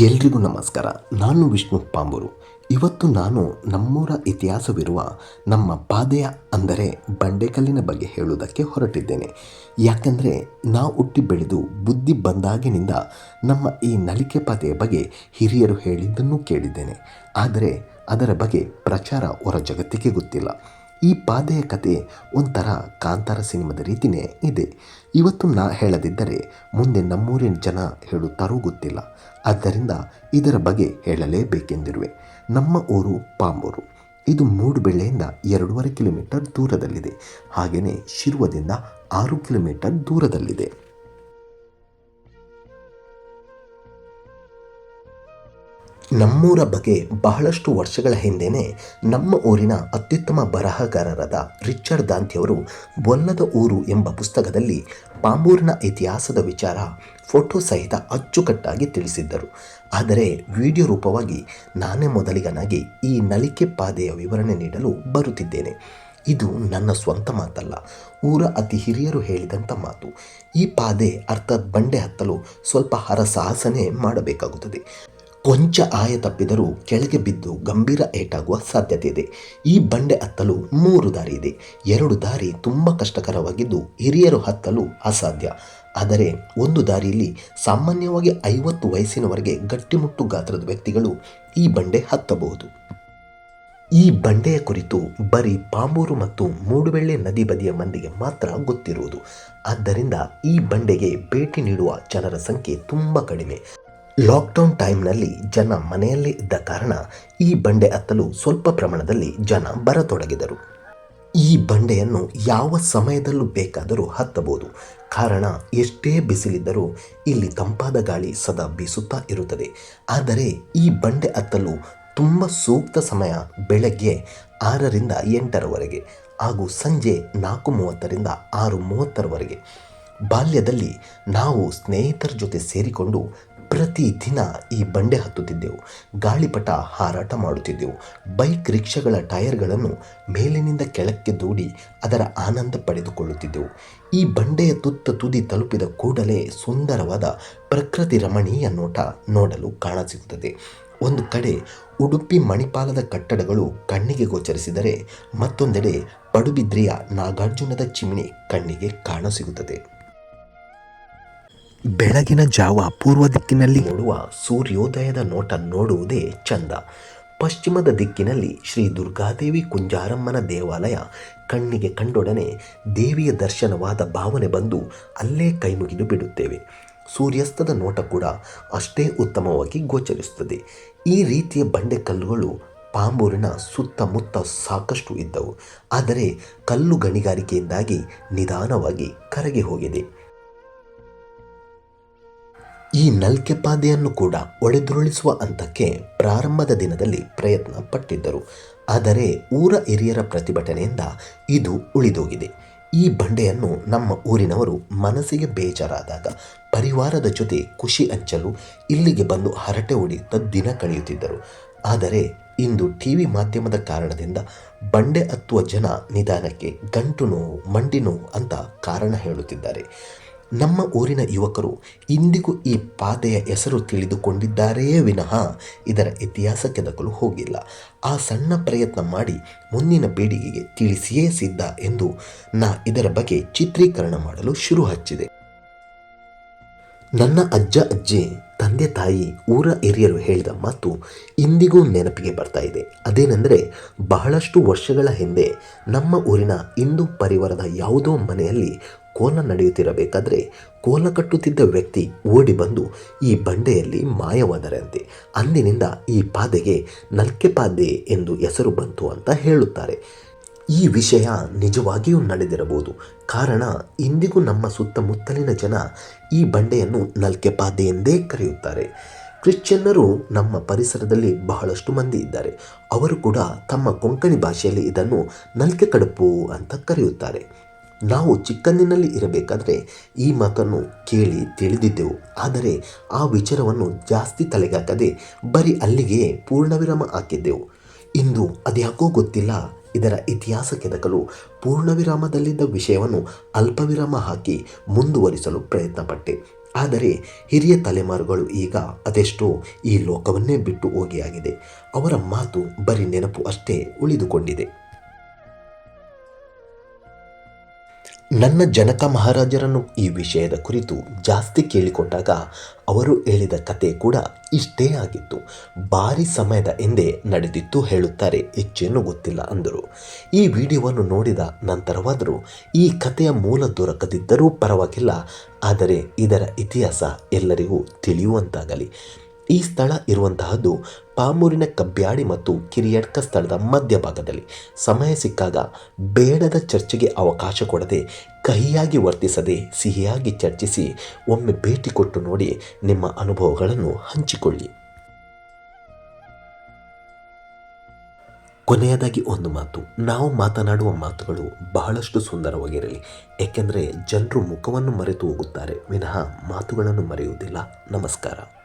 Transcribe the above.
ಎಲ್ರಿಗೂ ನಮಸ್ಕಾರ. ನಾನು ವಿಷ್ಣು ಪಾಂಬೂರು. ಇವತ್ತು ನಾನು ನಮ್ಮೂರ ಇತಿಹಾಸವಿರುವ ನಮ್ಮ ಪಾದೆಯ ಅಂದರೆ ಬಂಡೆಕಲ್ಲಿನ ಬಗ್ಗೆ ಹೇಳುವುದಕ್ಕೆ ಹೊರಟಿದ್ದೇನೆ. ಯಾಕಂದರೆ ನಾವು ಹುಟ್ಟಿ ಬೆಳೆದು ಬುದ್ಧಿ ಬಂದಾಗಿನಿಂದ ನಮ್ಮ ಈ ನಲಿಕೆ ಪಾದೆಯ ಬಗ್ಗೆ ಹಿರಿಯರು ಹೇಳಿದ್ದನ್ನು ಕೇಳಿದ್ದೇನೆ. ಆದರೆ ಅದರ ಬಗ್ಗೆ ಪ್ರಚಾರ ಹೊರ ಜಗತ್ತಿಗೆ ಗೊತ್ತಿಲ್ಲ. ಈ ಪಾದೆಯ ಕತೆ ಒಂಥರ ಕಾಂತಾರ ಸಿನಿಮಾದ ರೀತಿಯೇ ಇದೆ. ಇವತ್ತು ನಾ ಹೇಳದಿದ್ದರೆ ಮುಂದೆ ನಮ್ಮೂರಿನ ಜನ ಹೇಳುತ್ತಾರೋ ಗೊತ್ತಿಲ್ಲ. ಆದ್ದರಿಂದ ಇದರ ಬಗ್ಗೆ ಹೇಳಲೇಬೇಕೆಂದಿರುವೆ. ನಮ್ಮ ಊರು ಪಾಂಬೂರು. ಇದು ಮೂಡುಬೆಳ್ಳೆಯಿಂದ ಎರಡೂವರೆ ಕಿಲೋಮೀಟರ್ ದೂರದಲ್ಲಿದೆ. ಹಾಗೆಯೇ ಶಿರ್ವದಿಂದ ಆರು ಕಿಲೋಮೀಟರ್ ದೂರದಲ್ಲಿದೆ. ನಮ್ಮೂರ ಬಗ್ಗೆ ಬಹಳಷ್ಟು ವರ್ಷಗಳ ಹಿಂದೆಯೇ ನಮ್ಮ ಊರಿನ ಅತ್ಯುತ್ತಮ ಬರಹಗಾರರಾದ ರಿಚರ್ಡ್ ದಾಂತಿಯವರು ಬೊಲ್ಲದ ಊರು ಎಂಬ ಪುಸ್ತಕದಲ್ಲಿ ಪಾಂಬೂರಿನ ಇತಿಹಾಸದ ವಿಚಾರ ಫೋಟೋ ಸಹಿತ ಅಚ್ಚುಕಟ್ಟಾಗಿ ತಿಳಿಸಿದ್ದರು. ಆದರೆ ವಿಡಿಯೋ ರೂಪವಾಗಿ ನಾನೇ ಮೊದಲಿಗನಾಗಿ ಈ ನಲಿಕೆ ಪಾದೆಯ ವಿವರಣೆ ನೀಡಲು ಬರುತ್ತಿದ್ದೇನೆ. ಇದು ನನ್ನ ಸ್ವಂತ ಮಾತಲ್ಲ, ಊರ ಅತಿ ಹಿರಿಯರು ಹೇಳಿದಂಥ ಮಾತು. ಈ ಪಾದೆ ಅರ್ಥಾತ್ ಬಂಡೆ ಹತ್ತಲು ಸ್ವಲ್ಪ ಹರಸಾಹಸನೆ ಮಾಡಬೇಕಾಗುತ್ತದೆ. ಕೊಂಚ ಆಯ ತಪ್ಪಿದರೂ ಕೆಳಗೆ ಬಿದ್ದು ಗಂಭೀರ ಏಟಾಗುವ ಸಾಧ್ಯತೆ ಇದೆ. ಈ ಬಂಡೆ ಹತ್ತಲು ಮೂರು ದಾರಿ ಇದೆ. ಎರಡು ದಾರಿ ತುಂಬ ಕಷ್ಟಕರವಾಗಿದ್ದು ಹಿರಿಯರು ಹತ್ತಲು ಅಸಾಧ್ಯ. ಆದರೆ ಒಂದು ದಾರಿಯಲ್ಲಿ ಸಾಮಾನ್ಯವಾಗಿ ಐವತ್ತು ವಯಸ್ಸಿನವರೆಗೆ ಗಟ್ಟಿಮುಟ್ಟು ಗಾತ್ರದ ವ್ಯಕ್ತಿಗಳು ಈ ಬಂಡೆ ಹತ್ತಬಹುದು. ಈ ಬಂಡೆಯ ಕುರಿತು ಬರೀ ಪಾಂಬೂರು ಮತ್ತು ಮೂಡುಬೆಳ್ಳೆ ನದಿ ಬದಿಯ ಮಂದಿಗೆ ಮಾತ್ರ ಗೊತ್ತಿರುವುದು. ಆದ್ದರಿಂದ ಈ ಬಂಡೆಗೆ ಭೇಟಿ ನೀಡುವ ಜನರ ಸಂಖ್ಯೆ ತುಂಬ ಕಡಿಮೆ. ಲಾಕ್ಡೌನ್ ಟೈಮ್ನಲ್ಲಿ ಜನ ಮನೆಯಲ್ಲೇ ಇದ್ದ ಕಾರಣ ಈ ಬಂಡೆ ಹತ್ತಲು ಸ್ವಲ್ಪ ಪ್ರಮಾಣದಲ್ಲಿ ಜನ ಬರತೊಡಗಿದರು. ಈ ಬಂಡೆಯನ್ನು ಯಾವ ಸಮಯದಲ್ಲೂ ಬೇಕಾದರೂ ಹತ್ತಬಹುದು. ಕಾರಣ ಎಷ್ಟೇ ಬಿಸಿಲಿದ್ದರೂ ಇಲ್ಲಿ ತಂಪಾದ ಗಾಳಿ ಸದಾ ಬೀಸುತ್ತಾ ಇರುತ್ತದೆ. ಆದರೆ ಈ ಬಂಡೆ ಹತ್ತಲು ತುಂಬ ಸೂಕ್ತ ಸಮಯ ಬೆಳಗ್ಗೆ ಆರರಿಂದ ಎಂಟರವರೆಗೆ ಹಾಗೂ ಸಂಜೆ ನಾಲ್ಕು ಮೂವತ್ತರಿಂದ ಆರು ಮೂವತ್ತರವರೆಗೆ. ಬಾಲ್ಯದಲ್ಲಿ ನಾವು ಸ್ನೇಹಿತರ ಜೊತೆ ಸೇರಿಕೊಂಡು ಪ್ರತಿದಿನ ಈ ಬಂಡೆ ಹತ್ತುತ್ತಿದ್ದೆವು. ಗಾಳಿಪಟ ಹಾರಾಟ ಮಾಡುತ್ತಿದ್ದೆವು. ಬೈಕ್ ರಿಕ್ಷಾಗಳ ಟೈರ್ಗಳನ್ನು ಮೇಲಿನಿಂದ ಕೆಳಕ್ಕೆ ದೂಡಿ ಅದರ ಆನಂದ ಪಡೆದುಕೊಳ್ಳುತ್ತಿದ್ದೆವು. ಈ ಬಂಡೆಯ ತುತ್ತ ತುದಿ ತಲುಪಿದ ಕೂಡಲೇ ಸುಂದರವಾದ ಪ್ರಕೃತಿ ರಮಣೀಯ ನೋಟ ನೋಡಲು ಕಾಣಸಿಗುತ್ತದೆ. ಒಂದು ಕಡೆ ಉಡುಪಿ ಮಣಿಪಾಲದ ಕಟ್ಟಡಗಳು ಕಣ್ಣಿಗೆ ಗೋಚರಿಸಿದರೆ ಮತ್ತೊಂದೆಡೆ ಪಡುಬಿದ್ರಿಯ ನಾಗಾರ್ಜುನದ ಚಿಮಣಿ ಕಣ್ಣಿಗೆ ಕಾಣಸಿಗುತ್ತದೆ. ಬೆಳಗಿನ ಜಾವ ಪೂರ್ವ ದಿಕ್ಕಿನಲ್ಲಿ ನೋಡುವ ಸೂರ್ಯೋದಯದ ನೋಟ ನೋಡುವುದೇ ಚಂದ ಪಶ್ಚಿಮದ ದಿಕ್ಕಿನಲ್ಲಿ ಶ್ರೀ ದುರ್ಗಾದೇವಿ ಕುಂಜಾರಮ್ಮನ ದೇವಾಲಯ. ಕಣ್ಣಿಗೆ ಕಂಡೊಡನೆ ದೇವಿಯ ದರ್ಶನವಾದ ಭಾವನೆ ಬಂದು ಅಲ್ಲೇ ಕೈಮುಗಿದು ಬಿಡುತ್ತೇವೆ. ಸೂರ್ಯಾಸ್ತದ ನೋಟ ಕೂಡ ಅಷ್ಟೇ ಉತ್ತಮವಾಗಿ ಗೋಚರಿಸುತ್ತದೆ. ಈ ರೀತಿಯ ಬಂಡೆಕಲ್ಲುಗಳು ಪಾಂಬೂರಿನ ಸುತ್ತಮುತ್ತ ಸಾಕಷ್ಟು ಇದ್ದವು. ಆದರೆ ಕಲ್ಲು ಗಣಿಗಾರಿಕೆಯಿಂದಾಗಿ ನಿಧಾನವಾಗಿ ಕರಗಿ ಹೋಗಿದೆ. ಈ ನಲ್ಕೆ ಪಾದೆಯನ್ನು ಕೂಡ ಒಡೆದುರುಳಿಸುವ ಹಂತಕ್ಕೆ ಪ್ರಾರಂಭದ ದಿನದಲ್ಲಿ ಪ್ರಯತ್ನ ಪಟ್ಟಿದ್ದರು. ಆದರೆ ಊರ ಹಿರಿಯರ ಪ್ರತಿಭಟನೆಯಿಂದ ಇದು ಉಳಿದೋಗಿದೆ. ಈ ಬಂಡೆಯನ್ನು ನಮ್ಮ ಊರಿನವರು ಮನಸ್ಸಿಗೆ ಬೇಜಾರಾದಾಗ ಪರಿವಾರದ ಜೊತೆ ಖುಷಿ ಹಂಚಲು ಇಲ್ಲಿಗೆ ಬಂದು ಹರಟೆ ಹೊಡೆಯುತ್ತಾ ದಿನ ಕಳೆಯುತ್ತಿದ್ದರು. ಆದರೆ ಇಂದು ಟಿವಿ ಮಾಧ್ಯಮದ ಕಾರಣದಿಂದ ಬಂಡೆ ಹತ್ತುವ ಜನ ನಿಧಾನಕ್ಕೆ ಗಂಟು ನೋವು, ಮಂಡಿ ನೋವು ಅಂತ ಕಾರಣ ಹೇಳುತ್ತಿದ್ದಾರೆ. ನಮ್ಮ ಊರಿನ ಯುವಕರು ಇಂದಿಗೂ ಈ ಪಾದೆಯ ಹೆಸರು ತಿಳಿದುಕೊಂಡಿದ್ದಾರೆಯೇ ವಿನಃ ಇದರ ಇತಿಹಾಸ ಕೆದಕಲು ಹೋಗಿಲ್ಲ. ಆ ಸಣ್ಣ ಪ್ರಯತ್ನ ಮಾಡಿ ಮುಂದಿನ ಪೀಳಿಗೆಗೆ ತಿಳಿಸಿಯೇ ಸಿದ್ಧ ಎಂದು ನಾ ಇದರ ಬಗ್ಗೆ ಚಿತ್ರೀಕರಣ ಮಾಡಲು ಶುರು ಹಚ್ಚಿದೆ. ನನ್ನ ಅಜ್ಜ, ಅಜ್ಜಿ, ತಂದೆ, ತಾಯಿ, ಊರ ಹಿರಿಯರು ಹೇಳಿದ ಮಾತು ಇಂದಿಗೂ ನೆನಪಿಗೆ ಬರ್ತಾ ಇದೆ. ಅದೇನೆಂದರೆ ಬಹಳಷ್ಟು ವರ್ಷಗಳ ಹಿಂದೆ ನಮ್ಮ ಊರಿನ ಹಿಂದೂ ಪರಿವಾರದ ಯಾವುದೋ ಮನೆಯಲ್ಲಿ ಕೋಲ ನಡೆಯುತ್ತಿರಬೇಕಾದ್ರೆ ಕೋಲ ಕಟ್ಟುತ್ತಿದ್ದ ವ್ಯಕ್ತಿ ಓಡಿ ಬಂದು ಈ ಬಂಡೆಯಲ್ಲಿ ಮಾಯವಾದರಂತೆ. ಅಂದಿನಿಂದ ಈ ಪಾದೆಗೆ ನಲ್ಕೆ ಪಾದೆ ಎಂದು ಹೆಸರು ಬಂತು ಅಂತ ಹೇಳುತ್ತಾರೆ. ಈ ವಿಷಯ ನಿಜವಾಗಿಯೂ ನಡೆದಿರಬಹುದು. ಕಾರಣ ಇಂದಿಗೂ ನಮ್ಮ ಸುತ್ತಮುತ್ತಲಿನ ಜನ ಈ ಬಂಡೆಯನ್ನು ನಲ್ಕೆ ಪಾದೆ ಎಂದೇ ಕರೆಯುತ್ತಾರೆ. ಕ್ರಿಶ್ಚಿಯನ್ನರು ನಮ್ಮ ಪರಿಸರದಲ್ಲಿ ಬಹಳಷ್ಟು ಮಂದಿ ಇದ್ದಾರೆ. ಅವರು ಕೂಡ ತಮ್ಮ ಕೊಂಕಣಿ ಭಾಷೆಯಲ್ಲಿ ಇದನ್ನು ನಲ್ಕೆ ಕಡುಪು ಅಂತ ಕರೆಯುತ್ತಾರೆ. ನಾವು ಚಿಕ್ಕಂದಿನಲ್ಲಿ ಇರಬೇಕಾದರೆ ಈ ಮಾತನ್ನು ಕೇಳಿ ತಿಳಿದಿದ್ದೆವು. ಆದರೆ ಆ ವಿಚಾರವನ್ನು ಜಾಸ್ತಿ ತಲೆಗಾಕದೆ ಬರೀ ಅಲ್ಲಿಗೆ ಪೂರ್ಣವಿರಾಮ ಹಾಕಿದ್ದೆವು. ಇಂದು ಅದ್ಯಾಕೋ ಗೊತ್ತಿಲ್ಲ, ಇದರ ಇತಿಹಾಸ ಕೆದಕಲು ಪೂರ್ಣವಿರಾಮದಲ್ಲಿದ್ದ ವಿಷಯವನ್ನು ಅಲ್ಪವಿರಾಮ ಹಾಕಿ ಮುಂದುವರಿಸಲು ಪ್ರಯತ್ನಪಟ್ಟೆ. ಆದರೆ ಹಿರಿಯ ತಲೆಮಾರುಗಳು ಈಗ ಅದೆಷ್ಟೋ ಈ ಲೋಕವನ್ನೇ ಬಿಟ್ಟು ಹೋಗಿಯಾಗಿದೆ. ಅವರ ಮಾತು ಬರೀ ನೆನಪು ಅಷ್ಟೇ ಉಳಿದುಕೊಂಡಿದೆ. ನನ್ನ ಜನಕ ಮಹಾರಾಜರನ್ನು ಈ ವಿಷಯದ ಕುರಿತು ಜಾಸ್ತಿ ಕೇಳಿಕೊಂಡಾಗ ಅವರು ಹೇಳಿದ ಕತೆ ಕೂಡ ಇಷ್ಟೇ ಆಗಿತ್ತು. ಭಾರಿ ಸಮಯದ ಹಿಂದೆ ನಡೆದಿತ್ತು ಹೇಳುತ್ತಾರೆ ಹೆಚ್ಚೇನು ಗೊತ್ತಿಲ್ಲ ಅಂದರು. ಈ ವಿಡಿಯೋವನ್ನು ನೋಡಿದ ನಂತರವಾದರೂ ಈ ಕಥೆಯ ಮೂಲ ದೊರಕದಿದ್ದರೂ ಪರವಾಗಿಲ್ಲ, ಆದರೆ ಇದರ ಇತಿಹಾಸ ಎಲ್ಲರಿಗೂ ತಿಳಿಯುವಂತಾಗಲಿ. ಈ ಸ್ಥಳ ಇರುವಂತಹದ್ದು ಪಾಮೂರಿನ ಕಬ್ಬ್ಯಾಡಿ ಮತ್ತು ಕಿರಿಯಡ್ಕ ಸ್ಥಳದ ಮಧ್ಯಭಾಗದಲ್ಲಿ ಸಮಯ ಸಿಕ್ಕಾಗ ಬೇಡದ ಚರ್ಚೆಗೆ ಅವಕಾಶ ಕೊಡದೆ ಕಹಿಯಾಗಿ ವರ್ತಿಸದೆ ಸಿಹಿಯಾಗಿ ಚರ್ಚಿಸಿ ಒಮ್ಮೆ ಭೇಟಿ ಕೊಟ್ಟು ನೋಡಿ ನಿಮ್ಮ ಅನುಭವಗಳನ್ನು ಹಂಚಿಕೊಳ್ಳಿ. ಕೊನೆಯದಾಗಿ ಒಂದು ಮಾತು. ನಾವು ಮಾತನಾಡುವ ಮಾತುಗಳು ಬಹಳಷ್ಟು ಸುಂದರವಾಗಿರಲಿ. ಏಕೆಂದರೆ ಜನರು ಮುಖವನ್ನು ಮರೆತು ಹೋಗುತ್ತಾರೆ. ವಿನಃ ಮಾತುಗಳನ್ನು ಮರೆಯುವುದಿಲ್ಲ. ನಮಸ್ಕಾರ.